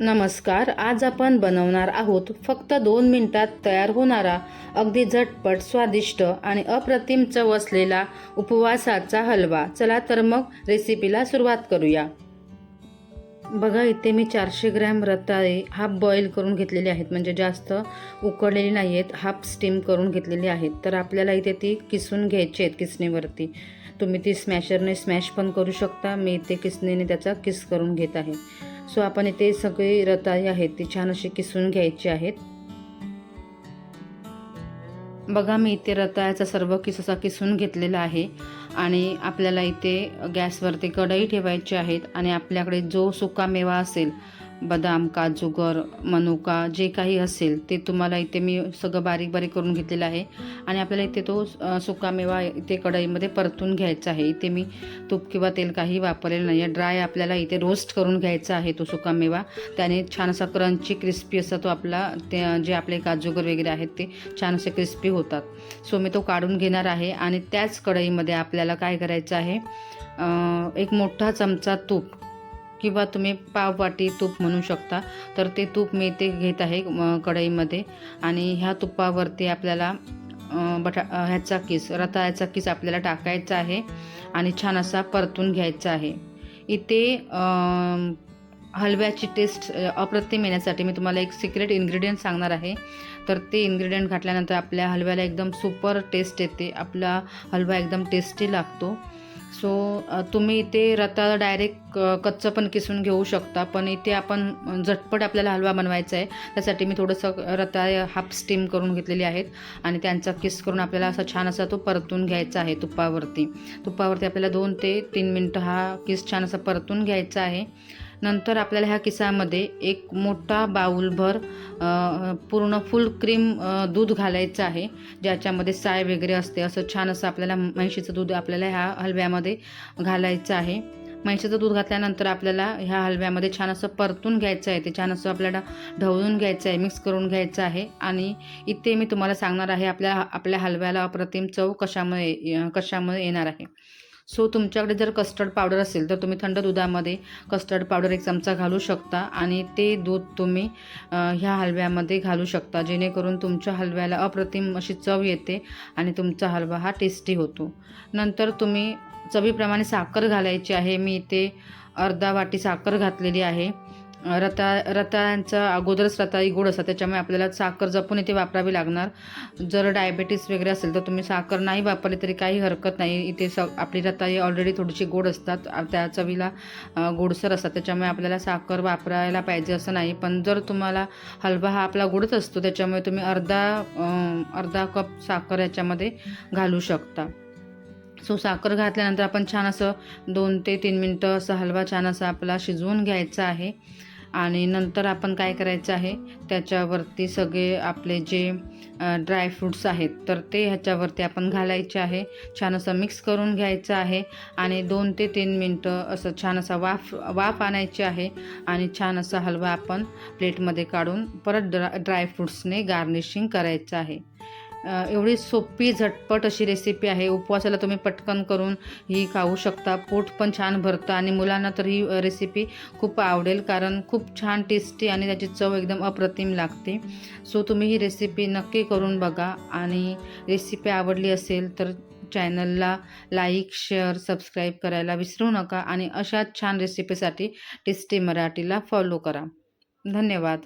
नमस्कार आज आपण बनवणार आहोत फक्त दोन मिनिटात तयार होणारा अगदी झटपट स्वादिष्ट आणि अप्रतिम चव असलेला उपवासाचा हलवा. चला तर मग रेसिपीला सुरुवात करूया. बघा इथे मी चारशे ग्रॅम रताळे हाफ बॉईल करून घेतलेले आहेत. म्हणजे जास्त उकडलेली नाही आहेत हाफ स्टीम करून घेतलेली आहेत. तर आपल्याला इथे ती किसून घ्यायची आहेत किसणीवरती. तुम्ही ती स्मॅशरने स्मॅश पण करू शकता. मी इथे किसणीने त्याचा किस करून घेत आहे. सो आपण इथे सगळी रताळी आहेत ती छान अशी किसून घ्यायची आहेत. बघा मी इथे रताळ्याचा सर्व किस असा किसून घेतलेला आहे आणि आपल्याला इथे गॅसवरती कढई ठेवायची आहेत आणि आपल्याकडे जो सुका मेवा असेल बदाम काजू गर मनुका जे काही असेल ते तुम्हाला इथे मी सगळं बारीक बारीक करून घेतलेलं आहे. आणि आपल्याला इथे तो सुकामेवा सुका मेवा इथे कढईमध्ये परतून घ्यायचा आहे. इथे मी तूप किंवा तेल काही वापरलेलं नाही आहे. ड्राय आपल्याला इथे रोस्ट करून घ्यायचा आहे तो सुका मेवा. त्याने छान असा क्रंची क्रिस्पी असा तो आपला ते जे आपले काजूगर वगैरे आहेत ते छान असे क्रिस्पी होतात. सो मी तो काढून घेणार आहे. आणि त्याच कढईमध्ये आपल्याला काय करायचं आहे? एक मोठा चमचा तूप. किंवा तुम्ही पाववाटी तूप म्हणू शकता. तर ते तूप मी इथे घेत आहे कढईमध्ये. आणि ह्या तुपावरती आपल्याला बटा ह्याचा किस रताळ्याचा किस आपल्याला टाकायचा आहे आणि छान असा परतून घ्यायचा आहे. इथे हलव्याची टेस्ट अप्रतिम येण्यासाठी मी तुम्हाला एक सिक्रेट इन्ग्रेडियंट सांगणार आहे. तर ते इन्ग्रेडियंट घातल्यानंतर आपल्या हलव्याला एकदम सुपर टेस्ट येते. आपला हलवा एकदम टेस्टी लागतो. सो तुम्ही इथे रताळ डायरेक्ट कच्चं पण किसून घेऊ शकता पण इथे आपण झटपट आपल्याला हलवा बनवायचा आहे. त्यासाठी मी थोडंसं रताळ हाफ स्टीम करून घेतलेली आहेत आणि त्यांचा किस करून आपल्याला असा छान असा तो परतून घ्यायचा आहे तुपावरती. तुपावरती आपल्याला दोन ते तीन मिनटं हा किस छान असा परतून घ्यायचा आहे. नंतर आपल्याला ह्या किसामध्ये एक मोठा बाऊलभर पूर्ण फुल क्रीम दूध घालायचं आहे ज्याच्यामध्ये साय वगैरे असते. असं छान असं आपल्याला म्हैशीचं दूध आपल्याला ह्या हलव्यामध्ये घालायचं आहे. म्हैशीचं दूध घातल्यानंतर आपल्याला ह्या हलव्यामध्ये छान असं परतून घ्यायचं आहे. ते छान असं आपल्याला ढवळून घ्यायचं आहे मिक्स करून घ्यायचं आहे. आणि इथे मी तुम्हाला सांगणार आहे आपल्या आपल्या हलव्याला अप्रतिम चव कशामुळे कशामुळे येणार आहे. सो तुमच्याकडे जर कस्टर्ड पावडर असेल तर तुम्ही थंड दुधामध्ये कस्टर्ड पावडर एक चमचा घालू शकता आणि ते दूध तुम्ही ह्या हलव्यामध्ये घालू शकता जेणेकरून तुमच्या हलव्याला अप्रतिम अशी चव येते आणि तुमचा हलवा हा टेस्टी होतो. नंतर तुम्ही चवीप्रमाणे साखर घालायची आहे. मी इथे अर्धा वाटी साखर घातलेली आहे. रता रताळ्यांचा अगोदरच रताळी गोड असतात. त्याच्यामुळे आपल्याला साखर जपून इथे वापरावी लागणार. जर डायबेटीस वगैरे असेल तर तुम्ही साखर नाही वापरली तरी काही हरकत नाही. इथे स आपली रताळी ऑलरेडी थोडीशी गोड असतात. त्या चवीला गोडसर असतात. त्याच्यामुळे आपल्याला साखर वापरायला पाहिजे असं नाही. पण जर तुम्हाला हलवा हा आपला गोडच असतो त्याच्यामुळे तुम्ही अर्धा अर्धा कप साखर याच्यामध्ये घालू शकता. सो साखर घातल्यानंतर आपण छान असं दोन ते तीन मिनटं असं हलवा छान असा आपला शिजवून घ्यायचा आहे. आणि नंतर आपण काय करायचं आहे त्याच्यावरती सगळे आपले जे ड्रायफ्रूट्स आहेत तर ते ह्याच्यावरती आपण घालायचे आहे. छान असं मिक्स करून घ्यायचं आहे आणि दोन ते तीन मिनटं असं छान असा वाफ वाफ आणायची आहे आणि छान असा हलवा आपण प्लेटमध्ये काढून परत ड्रा ड्रायफ्रूट्सने गार्निशिंग करायचं आहे. एवढी सोपी झटपट अशी रेसिपी आहे. उपवासाला तुम्ही पटकन करून ही खाऊ शकता. पोट पण छान भरतं आणि मुलांना तर ही रेसिपी खूप आवडेल कारण खूप छान टेस्टी आणि त्याची चव एकदम अप्रतिम लागते. सो तुम्ही ही रेसिपी नक्की करून बघा आणि रेसिपी आवडली असेल तर चॅनलला लाईक शेअर सबस्क्राईब करायला विसरू नका आणि अशाच छान रेसिपीसाठी टेस्टी मराठीला फॉलो करा. धन्यवाद.